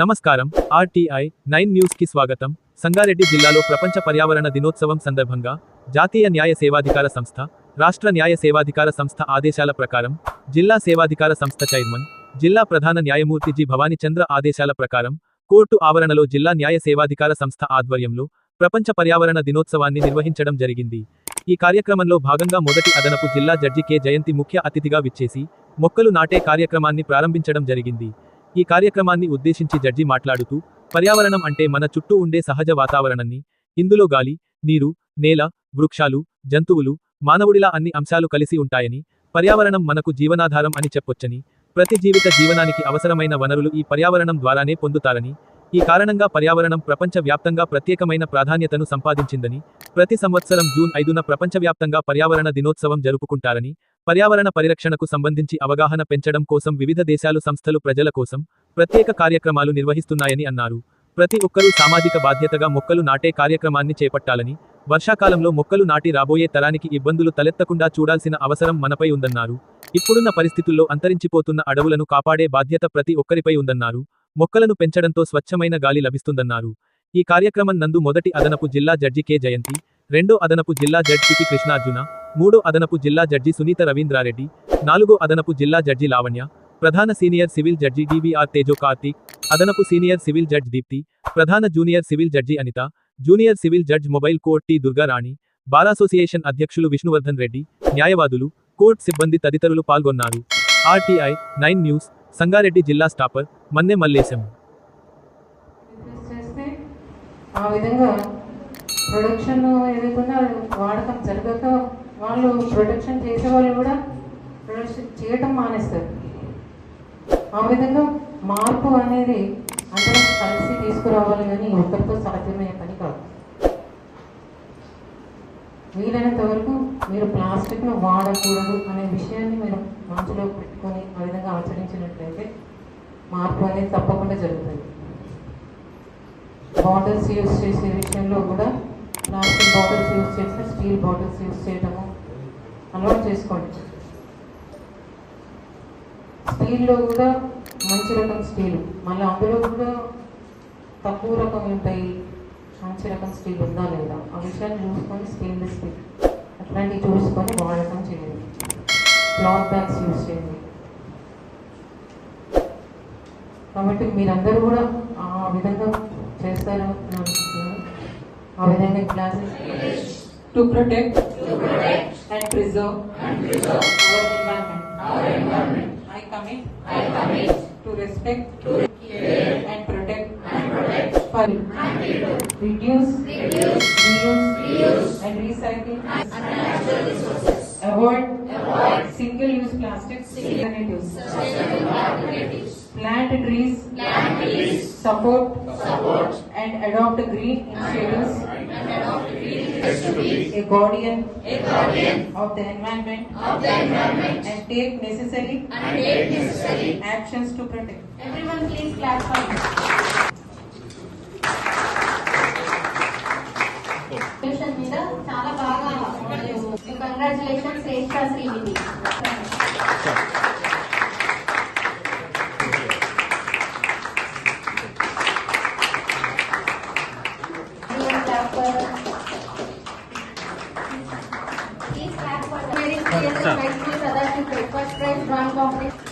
నమస్కారం. RTI nine న్యూస్కి స్వాగతం. సంగారెడ్డి జిల్లాలో ప్రపంచ పర్యావరణ దినోత్సవం సందర్భంగా జాతీయ న్యాయ సేవాధికార సంస్థ రాష్ట్ర న్యాయ సేవాధికార సంస్థ ఆదేశాల ప్రకారం జిల్లా సేవాధికార సంస్థ చైర్మన్ జిల్లా ప్రధాన న్యాయమూర్తి జి భవానీ చంద్ర ఆదేశాల ప్రకారం కోర్టు ఆవరణలో జిల్లా న్యాయ సేవాధికార సంస్థ ఆధ్వర్యంలో ప్రపంచ పర్యావరణ దినోత్సవాన్ని నిర్వహించడం జరిగింది. ఈ కార్యక్రమంలో భాగంగా మొదటి అదనపు జిల్లా జడ్జి కె జయంతి ముఖ్య అతిథిగా విచ్చేసి మొక్కలు నాటే కార్యక్రమాన్ని ప్రారంభించడం జరిగింది. ఈ కార్యక్రమాన్ని ఉద్దేశించి జడ్జి మాట్లాడుతూ పర్యావరణం అంటే మన చుట్టూ ఉండే సహజ వాతావరణాన్ని ఇందులో గాలి నీరు నేల వృక్షాలు జంతువులు మానవుడిలా అన్ని అంశాలు కలిసి ఉంటాయని పర్యావరణం మనకు జీవనాధారం అని చెప్పొచ్చని ప్రతి జీవిత జీవనానికి అవసరమైన వనరులు ఈ పర్యావరణం ద్వారానే పొందుతారని ఈ కారణంగా పర్యావరణం ప్రపంచ వ్యాప్తంగా ప్రత్యేకమైన ప్రాధాన్యతను సంపాదించిందని ప్రతి సంవత్సరం జూన్ ఐదున ప్రపంచవ్యాప్తంగా పర్యావరణ దినోత్సవం జరుపుకుంటారని పర్యావరణ పరిరక్షణకు సంబంధించి అవగాహన పెంచడం కోసం వివిధ దేశాలు సంస్థలు ప్రజల కోసం ప్రత్యేక కార్యక్రమాలు నిర్వహిస్తున్నాయని అన్నారు. ప్రతి ఒక్కరూ సామాజిక బాధ్యతగా మొక్కలు నాటే కార్యక్రమాన్ని చేపట్టాలని వర్షాకాలంలో మొక్కలు నాటి రాబోయే తరానికి ఇబ్బందులు తలెత్తకుండా చూడాల్సిన అవసరం మనపై ఉందన్నారు. ఇప్పుడున్న పరిస్థితుల్లో అంతరించిపోతున్న అడవులను కాపాడే బాధ్యత ప్రతి ఒక్కరిపై ఉందన్నారు. మొక్కలను పెంచడంతో స్వచ్ఛమైన గాలి లభిస్తుందన్నారు. ఈ కార్యక్రమం నందు మొదటి అదనపు జిల్లా జడ్జి కె జయంతి రెండో అదనపు జిల్లా జడ్జి పి కృష్ణార్జున మూడో అదనపు జిల్లా జడ్జి సునీత రవీంద్రారెడ్డి నాలుగో అదనపు జిల్లా జడ్జి లావణ్య ప్రధాన సీనియర్ సివిల్ జడ్జి డివిఆర్ తేజో కార్తీక్ అదనపు సీనియర్ సివిల్ జడ్జ్ దీప్తి ప్రధాన junior civil judge Anitha junior civil judge mobile court T Durgarani bar association అధ్యక్షులు విష్ణువర్ధన్ రెడ్డి న్యాయవాదులు కోర్ట్ సిబ్బంది తదితరులు పాల్గొన్నారు. ఆర్టీఐ నైన్ న్యూస్ సంగారెడ్డి జిల్లా స్టాపర్ మన్నె మల్లేశం. ఆ విధంగా ప్రొడక్షన్ ఏదైతే వాడకం జరగక వాళ్ళు ప్రొటెక్షన్ చేసే వాళ్ళు కూడా ప్రొడక్షన్ చేయటం మానేస్తారు. ఆ విధంగా మార్పు అనేది అందరం కలిసి తీసుకురావాలి కానీ ఒకరితో సాధ్యమయ్యే పని కాదు. వీలైనంత వరకు మీరు ప్లాస్టిక్ను వాడకూడదు అనే విషయాన్ని మీరు మనసులో పెట్టుకొని ఆ విధంగా ఆచరించినట్లయితే మార్పు అనేది తప్పకుండా జరుగుతుంది. బాటిల్స్ యూస్ చేసే విషయంలో కూడా ప్లాస్టిక్ బాటిల్స్ యూస్ చేసిన స్టీల్ బాటిల్స్ యూస్ చేయటము అలవాటు చేసుకోండి. స్టీల్లో కూడా మంచి రకం స్టీల్. మళ్ళీ అందులో కూడా తక్కువ రకం ఉంటాయి. మంచి రకం స్టీల్ ఉందా లేదా? ఆ విషయాన్ని చూసుకొని స్టెయిన్లెస్ స్టీల్ అట్లాంటివి చూసుకొని వాడటం చేయండి. క్లాత్ బ్యాగ్స్ యూస్ చేయండి. కాబట్టి మీరందరూ కూడా ఆ విధంగా చేస్తారు ఆ విధంగా classes to protect and preserve, and preserve our environment. Our environment. I commit, I commit to respect, to care, and protect, and protect, reduce, reduce, reuse, reuse, and recycle, natural resources. Avoid, avoid single-use plastics, single Plant trees. Plant support and adopt green initiatives a guardian of the environment and take necessary actions to protect Everyone please clap for him. Tuition మీద చాలా బాగా congratulation శ్రేష్ఠ Srinidhi breakfast price bronze complex